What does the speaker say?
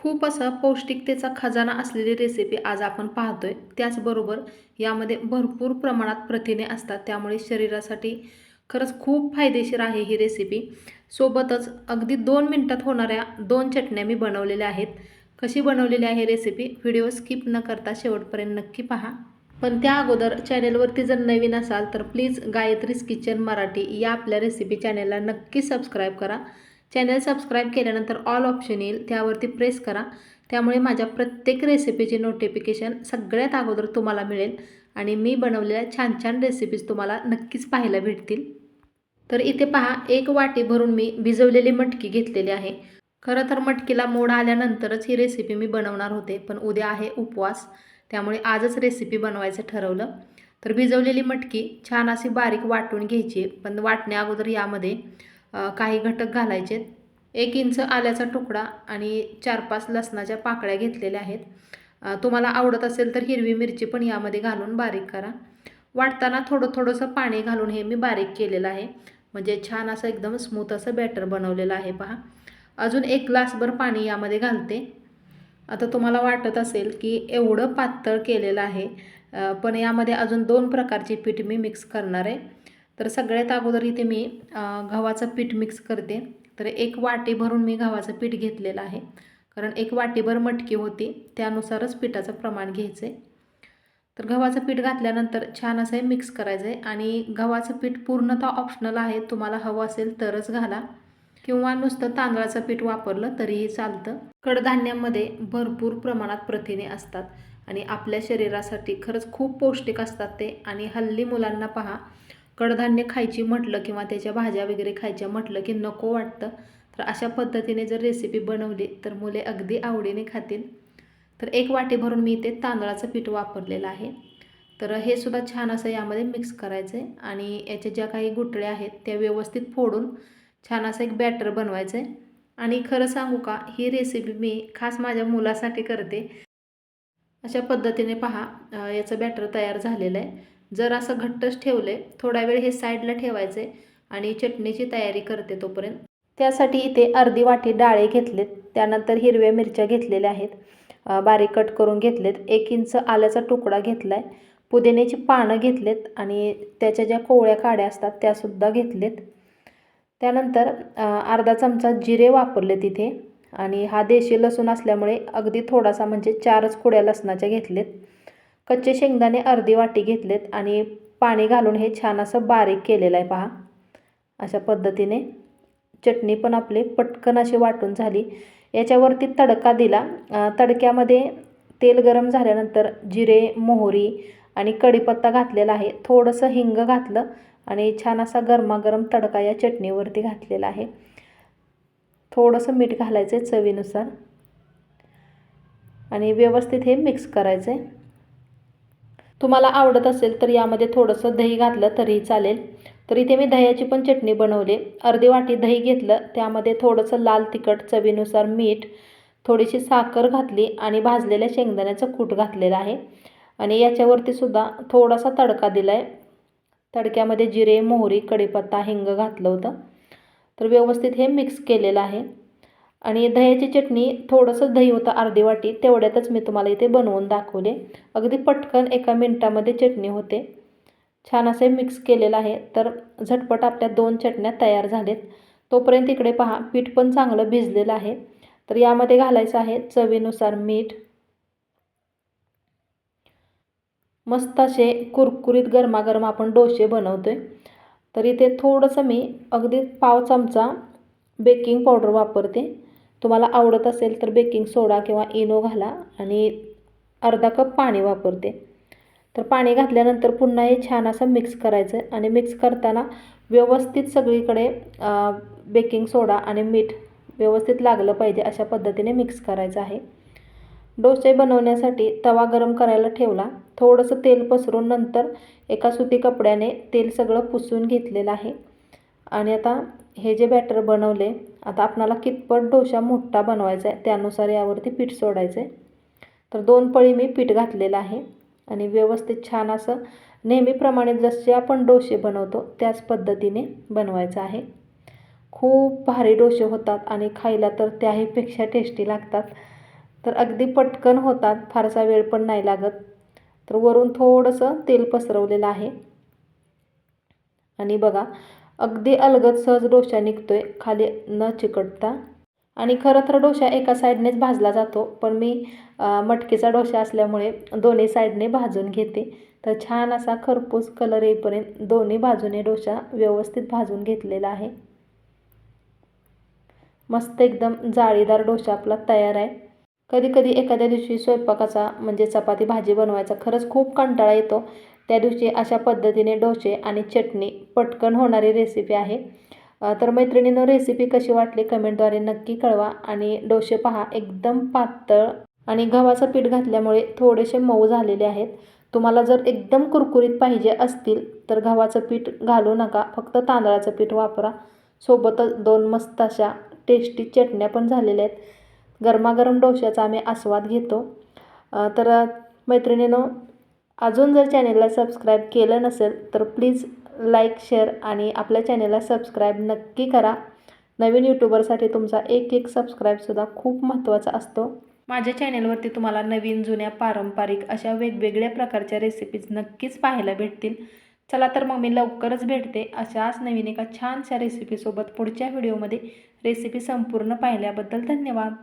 खूप असा पौष्टिकतेचा खजाना असलेली रेसिपी आज आपण पाहतोय. त्याचबरोबर यामध्ये भरपूर प्रमाणात प्रथिने असतात. त्यामुळे शरीरासाठी खरंच खूप फायदेशीर आहे ही रेसिपी सोबतच अगदी दोन मिनटात होणाऱ्या दोन चटण्या मी बनवलेल्या आहेत. कशी बनवलेली आहे रेसिपी व्हिडिओ स्किप न करता शेवटपर्यंत नक्की पहा. पण त्या अगोदर चॅनेलवरती जर नवीन असाल तर प्लीज गायत्रीज किचन मराठी या आपल्या रेसिपी चॅनेलला नक्की सबस्क्राईब करा. चॅनल सबस्क्राईब केल्यानंतर ऑल ऑप्शन येईल त्यावरती प्रेस करा. त्यामुळे माझ्या प्रत्येक रेसिपीची नोटिफिकेशन सगळ्यात अगोदर तुम्हाला मिळेल आणि मी बनवलेल्या छान छान रेसिपीज तुम्हाला नक्कीच पाहायला भेटतील. तर इथे पहा एक वाटी भरून मी भिजवलेली मटकी घेतलेली आहे. खरं तर मटकीला मोड आल्यानंतरच ही रेसिपी मी बनवणार होते पण उद्या आहे उपवास त्यामुळे आजच रेसिपी बनवायचं ठरवलं. तर भिजवलेली मटकी छान अशी बारीक वाटून घ्यायची पण वाटण्या अगोदर यामध्ये काही घटक घालायचे एक इंच आल्याचा तुकडा आणि चार पाच लसणाच्या पाकळ्या घेतलेल्या आहेत. तुम्हाला आवडत असेल तर हिरवी मिरची पण यामध्ये घालून बारीक करा. वाटताना थोडं थोडंसं पाणी घालून हे मी बारीक केलेलं आहे. म्हणजे छान असं एकदम स्मूथ असं बॅटर बनवलेलं आहे पहा. अजून एक ग्लासभर पाणी यामध्ये घालते. आता तुम्हाला वाटत असेल की एवढं पातळ केलेलं आहे. पण यामध्ये अजून दोन प्रकारची पीठ मी मिक्स करणार आहे. तर सगळ्यात अगोदर इथे मी गव्हाचं पीठ मिक्स करते. तर एक वाटी भरून मी गव्हाचं पीठ घेतलेलं आहे. कारण एक वाटीभर मटकी होती त्यानुसारच पिठाचं प्रमाण घ्यायचं आहे तर गव्हाचं पीठ घातल्यानंतर छान असं हे मिक्स करायचं आहे आणि गव्हाचं पीठ पूर्णतः ऑप्शनल आहे तुम्हाला हवं असेल तरच घाला. किंवा नुसतं तांदळाचं पीठ वापरलं तरीही चालतं. कडधान्यामध्ये भरपूर प्रमाणात प्रथिने असतात. आणि आपल्या शरीरासाठी खरंच खूप पौष्टिक असतात ते. आणि हल्ली मुलांना पहा कडधान्य खायची म्हटलं किंवा त्याच्या भाज्या वगैरे खायच्या म्हटलं की नको वाटतं. तर अशा पद्धतीने जर रेसिपी बनवली तर मुले अगदी आवडीने खातील. तर एक वाटी भरून मी इथे तांदळाचं पीठ वापरलेलं आहे. तर हे सुद्धा छान असं यामध्ये मिक्स करायचं आहे आणि याच्या ज्या काही गुटळ्या आहेत त्या व्यवस्थित फोडून छान असं एक बॅटर बनवायचं आहे आणि खरं सांगू का ही रेसिपी मी खास माझ्या मुलासाठी करते. अशा पद्धतीने पहा याचं बॅटर तयार झालेलं आहे. जर असं घट्टच ठेवले थोडा वेळ हे साईडला ठेवायचे आणि चटणीची तयारी करते तोपर्यंत. त्यासाठी इथे अर्धी वाटी डाळे घेतलेत त्यानंतर हिरव्या मिरच्या घेतलेल्या आहेत बारीक कट करून घेतलेत एक इंच आल्याचा तुकडा घेतला आहे पुदिन्याची पानं घेतलेत आणि त्याच्या ज्या कोवळ्या काड्या असतात त्यासुद्धा घेतलेत. त्यानंतर अर्धा चमचा जिरे वापरले तिथे आणि हा देशी लसूण असल्यामुळे अगदी थोडासा म्हणजे चारच कुड्या लसणाच्या घेतलेत. कच्चे शेंगदाणे अर्धी वाटी घेतलेत आणि पाणी घालून हे छान असं बारीक केलेलं आहे पहा. अशा पद्धतीने चटणी पण आपली पटकन अशी वाटून झाली. याच्यावरती तडका दिला. तडक्यामध्ये तेल गरम झाल्यानंतर जिरे मोहरी आणि कढीपत्ता घातलेला आहे. थोडंसं हिंग घातलं आणि छान असा गरमागरम तडका या चटणीवरती घातलेला आहे. थोडंसं मीठ घालायचं आहे चवीनुसार आणि व्यवस्थित हे मिक्स करायचं आहे तुम्हाला आवडत असेल तर यामध्ये थोडंसं दही घातलं तरीही चालेल. तर इथे मी दह्याची पण चटणी बनवली. अर्धी वाटी दही घेतलं. त्यामध्ये थोडंसं लाल तिखट चवीनुसार मीठ थोडीशी साखर घातली आणि भाजलेल्या शेंगदाण्याचं कूट घातलेलं आहे. आणि याच्यावरती सुद्धा थोडासा तडका दिला आहे तडक्यामध्ये जिरे मोहरी कढीपत्ता हिंग घातलं होतं. तर व्यवस्थित हे मिक्स केलेलं आहे. आणि दह्याची चटणी थोडंसं दही होतं अर्धी वाटी तेवढ्यातच मी तुम्हाला इथे बनवून दाखवले. अगदी पटकन एका मिनटामध्ये चटणी होते. छान असे मिक्स केलेलं आहे. तर झटपट आपल्या दोन चटण्या तयार झालेत. तोपर्यंत इकडे पहा पीठ पण चांगलं भिजलेलं आहे. तर यामध्ये घालायचं आहे चवीनुसार मीठ. मस्त असे कुरकुरीत गरमागरम आपण डोसे बनवतोय. तर इथे थोडंसं मी अगदी पाव चमचा बेकिंग पावडर वापरते. तुम्हाला आवडत असेल तर बेकिंग सोडा किंवा इनो घाला आणि अर्धा कप पाणी वापरते. तर पाणी घातल्यानंतर पुन्हा हे छान असं मिक्स करायचं आहे आणि मिक्स करताना व्यवस्थित सगळीकडे बेकिंग सोडा आणि मीठ व्यवस्थित लागलं पाहिजे अशा पद्धतीने मिक्स करायचं आहे. डोसे बनवण्यासाठी तवा गरम करायला ठेवला. थोडंसं तेल पसरून नंतर एका सुती कपड्याने तेल सगळं पुसून घेतलेलं आहे. आणि आता हे जे बॅटर बनवले आता आपणाला कितपत डोसा मोठा बनवायचा आहे त्यानुसार यावरती पीठ सोडायचं आहे तर दोन पळी मी पीठ घातलेलं आहे आणि व्यवस्थित छान असं नेहमीप्रमाणे जसे आपण डोसे बनवतो त्याच पद्धतीने बनवायचं आहे. खूप भारी डोसे होतात आणि खायला तर त्याहीपेक्षा टेस्टी लागतात. तर अगदी पटकन होतात फारसा वेळ पण नाही लागत. तर वरून थोडंसं तेल पसरवलेलं आहे. आणि बघा अगदी अलगद सहज डोसा निघतोय खाली न चिकटता. आणि खरं तर डोसा एका साईडनेच भाजला जातो पण मी मटकीचा डोसा असल्यामुळे दोन्ही साईडने भाजून घेते. तर छान असा खरपूस कलर येईपर्यंत दोन्ही बाजूने डोसा व्यवस्थित भाजून घेतलेला आहे. मस्त एकदम जाळीदार डोसा आपला तयार आहे. कधी कधी एखाद्या दिवशी स्वयंपाकाचा म्हणजे चपाती भाजी बनवायचा खरंच खूप कंटाळा येतो. त्या दिवशी अशा पद्धतीने डोसे आणि चटणी पटकन होणारी रेसिपी आहे. तर मैत्रिणीनं रेसिपी कशी वाटली कमेंटद्वारे नक्की कळवा आणि डोसे पहा एकदम पातळ आणि गव्हाचं पीठ घातल्यामुळे थोडेसे मऊ झालेले आहेत. तुम्हाला जर एकदम कुरकुरीत पाहिजे असतील तर गव्हाचं पीठ घालू नका फक्त तांदळाचं पीठ वापरा. सोबतच दोन मस्त अशा टेस्टी चटण्या पण झालेल्या आहेत. गरमागरम डोश्याचा आम्ही आस्वाद घेतो. तर मैत्रिणीनं अजून जर चॅनेलला सबस्क्राईब केलं नसेल तर प्लीज लाईक शेअर आणि आपल्या चॅनेलला सबस्क्राईब नक्की करा. नवीन यूट्यूबरसाठी तुमचा एक एक सबस्क्राईबसुद्धा खूप महत्त्वाचा असतो. माझ्या चॅनेलवरती तुम्हाला नवीन जुन्या पारंपरिक अशा वेगवेगळ्या प्रकारच्या रेसिपीज नक्कीच पाहायला भेटतील. चला तर मग मी लवकरच भेटते अशाच नवीन एका छानशा रेसिपीसोबत पुढच्या व्हिडिओमध्ये रेसिपी संपूर्ण पाहिल्याबद्दल धन्यवाद.